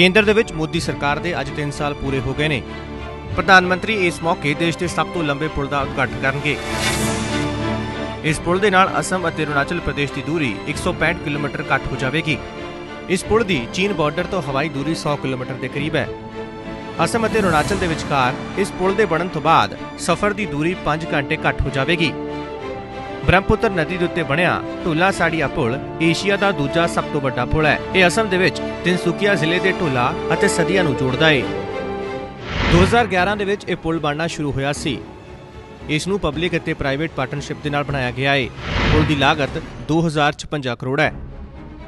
ਕੇਂਦਰ ਦੇ ਵਿੱਚ ਮੋਦੀ ਸਰਕਾਰ ਦੇ ਅੱਜ 3 ਸਾਲ ਪੂਰੇ ਹੋ ਗਏ ਨੇ। ਪ੍ਰਧਾਨ ਮੰਤਰੀ ਇਸ ਮੌਕੇ ਦੇਸ਼ ਦੇ ਸਭ ਤੋਂ ਲੰਬੇ ਪੁਲ ਦਾ ਉਦਘਾਟਨ ਕਰਨਗੇ। ਇਸ ਪੁਲ ਦੇ ਨਾਲ ਅਸਮ ਅਤੇ ਅਰੁਣਾਚਲ ਪ੍ਰਦੇਸ਼ ਦੀ ਦੂਰੀ 165 ਕਿਲੋਮੀਟਰ ਘੱਟ ਹੋ ਜਾਵੇਗੀ। ਇਸ ਪੁਲ ਦੀ ਚੀਨ ਬਾਰਡਰ ਤੋਂ ਹਵਾਈ ਦੂਰੀ 100 ਕਿਲੋਮੀਟਰ ਦੇ ਕਰੀਬ ਹੈ। ਅਸਮ ਅਤੇ ਅਰੁਣਾਚਲ ਦੇ ਵਿਚਕਾਰ ਇਸ ਪੁਲ ਦੇ ਬਣਨ ਤੋਂ ਬਾਅਦ ਸਫ਼ਰ ਦੀ ਦੂਰੀ 5 ਘੰਟੇ ਘੱਟ ਹੋ ਜਾਵੇਗੀ। ਬ੍ਰਹਮਪੁੱਤਰ ਨਦੀ ਦੇ ਉੱਤੇ ਬਣਿਆ ਢੋਲਾ ਸਾੜੀਆ ਪੁਲ ਏਸ਼ੀਆ ਦਾ ਦੂਜਾ ਸਭ ਤੋਂ ਵੱਡਾ ਪੁਲ ਹੈ। ਇਹ ਅਸਮ ਦੇ ਵਿੱਚ ਤਿਨਸੁਕੀਆ ਜ਼ਿਲ੍ਹੇ ਦੇ ਢੋਲਾ ਅਤੇ ਸਦੀਆਂ ਨੂੰ ਜੋੜਦਾ ਹੈ 2011 ਦੇ ਵਿੱਚ ਇਹ ਪੁਲ ਬਣਨਾ ਸ਼ੁਰੂ ਹੋਇਆ ਸੀ। ਇਸ ਨੂੰ ਪਬਲਿਕ ਅਤੇ ਪ੍ਰਾਈਵੇਟ ਪਾਰਟਨਰਸ਼ਿਪ ਦੇ ਨਾਲ ਬਣਾਇਆ ਗਿਆ ਹੈ ਪੁਲ ਦੀ ਲਾਗਤ 2056 ਕਰੋੜ ਹੈ।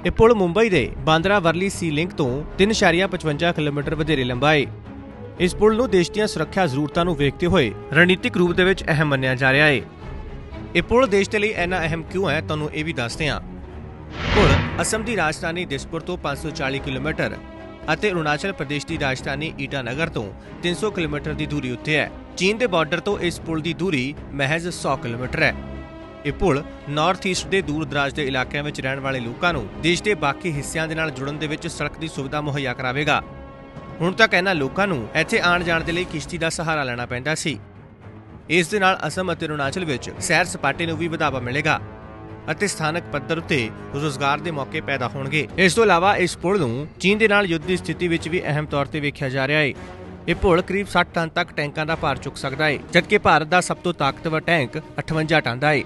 ਇਹ ਪੁਲ ਮੁੰਬਈ ਦੇ ਬਾਂਦਰਾ ਵਰਲੀ ਸੀ ਲਿੰਕ ਤੋਂ 3.55 ਕਿਲੋਮੀਟਰ ਵਧੇਰੇ ਲੰਬਾ ਹੈ ਇਸ ਪੁਲ ਨੂੰ ਦੇਸ਼ ਦੀਆਂ ਸੁਰੱਖਿਆ ਜ਼ਰੂਰਤਾਂ ਨੂੰ ਵੇਖਦੇ ਹੋਏ ਰਣਨੀਤਿਕ ਰੂਪ ਦੇ ਵਿੱਚ ਅਹਿਮ ਮੰਨਿਆ ਜਾ ਰਿਹਾ ਹੈ ਇਹ ਪੁਲ ਦੇਸ਼ ਦੇ ਲਈ ਇੰਨਾ ਅਹਿਮ ਕਿਉਂ ਹੈ, ਤੁਹਾਨੂੰ ਇਹ ਵੀ ਦੱਸਦੇ ਹਾਂ। ਪੁਲ ਅਸਮ ਦੀ ਰਾਜਧਾਨੀ ਦਿਸਪੁਰ ਤੋਂ 540 ਕਿਲੋਮੀਟਰ ਅਤੇ ਅਰੁਣਾਚਲ ਪ੍ਰਦੇਸ਼ ਦੀ ਰਾਜਧਾਨੀ ਈਟਾਨਗਰ ਤੋਂ 300 ਕਿਲੋਮੀਟਰ ਦੀ ਦੂਰੀ ਉੱਤੇ ਹੈ। ਚੀਨ ਦੇ ਬਾਰਡਰ ਤੋਂ ਇਸ ਪੁਲ ਦੀ ਦੂਰੀ ਮਹਿਜ਼ 100 ਕਿਲੋਮੀਟਰ ਹੈ। ਇਹ ਪੁਲ ਨਾਰਥ ਈਸਟ ਦੇ ਦੂਰ ਦਰਾਜ ਦੇ ਇਲਾਕਿਆਂ ਵਿੱਚ ਰਹਿਣ ਵਾਲੇ ਲੋਕਾਂ ਨੂੰ ਦੇਸ਼ ਦੇ ਬਾਕੀ ਹਿੱਸਿਆਂ ਦੇ ਨਾਲ ਜੁੜਨ ਦੇ ਵਿੱਚ ਸੜਕ ਦੀ ਸੁਵਿਧਾ ਮੁਹੱਈਆ ਕਰਾਵੇਗਾ। ਹੁਣ ਤੱਕ ਇਹਨਾਂ ਲੋਕਾਂ ਨੂੰ ਇੱਥੇ ਆਉਣ ਜਾਣ ਦੇ ਲਈ ਕਿਸ਼ਤੀ ਦਾ ਸਹਾਰਾ ਲੈਣਾ ਪੈਂਦਾ ਸੀ। ਇਸ ਦੇ ਨਾਲ ਅਸਮ ਅਤੇ ਅਰੁਣਾਚਲ ਵਿੱਚ ਸੈਰ ਸਪਾਟੇ ਨੂੰ ਵੀ ਵਧਾਵਾ ਮਿਲੇਗਾ ਅਤੇ ਸਥਾਨਕ ਪੱਧਰ ਉੱਤੇ ਰੋਜ਼ਗਾਰ ਦੇ ਮੌਕੇ ਪੈਦਾ ਹੋਣਗੇ। ਇਸ ਤੋਂ ਇਲਾਵਾ ਇਸ ਪੁਲ ਨੂੰ ਚੀਨ ਦੇ ਨਾਲ ਯੁੱਧ ਦੀ ਸਥਿਤੀ ਵਿੱਚ ਵੀ ਅਹਿਮ ਤੌਰ ਤੇ ਵੇਖਿਆ ਜਾ ਰਿਹਾ ਹੈ। ਇਹ ਪੁਲ ਕਰੀਬ 60 ਟਨ ਤੱਕ ਟੈਂਕਾਂ ਦਾ ਭਾਰ ਚੁੱਕ ਸਕਦਾ ਹੈ, ਜਦਕਿ ਭਾਰਤ ਦਾ ਸਭ ਤੋਂ ਤਾਕਤਵਰ ਟੈਂਕ 58 ਟਨ ਦਾ ਹੈ।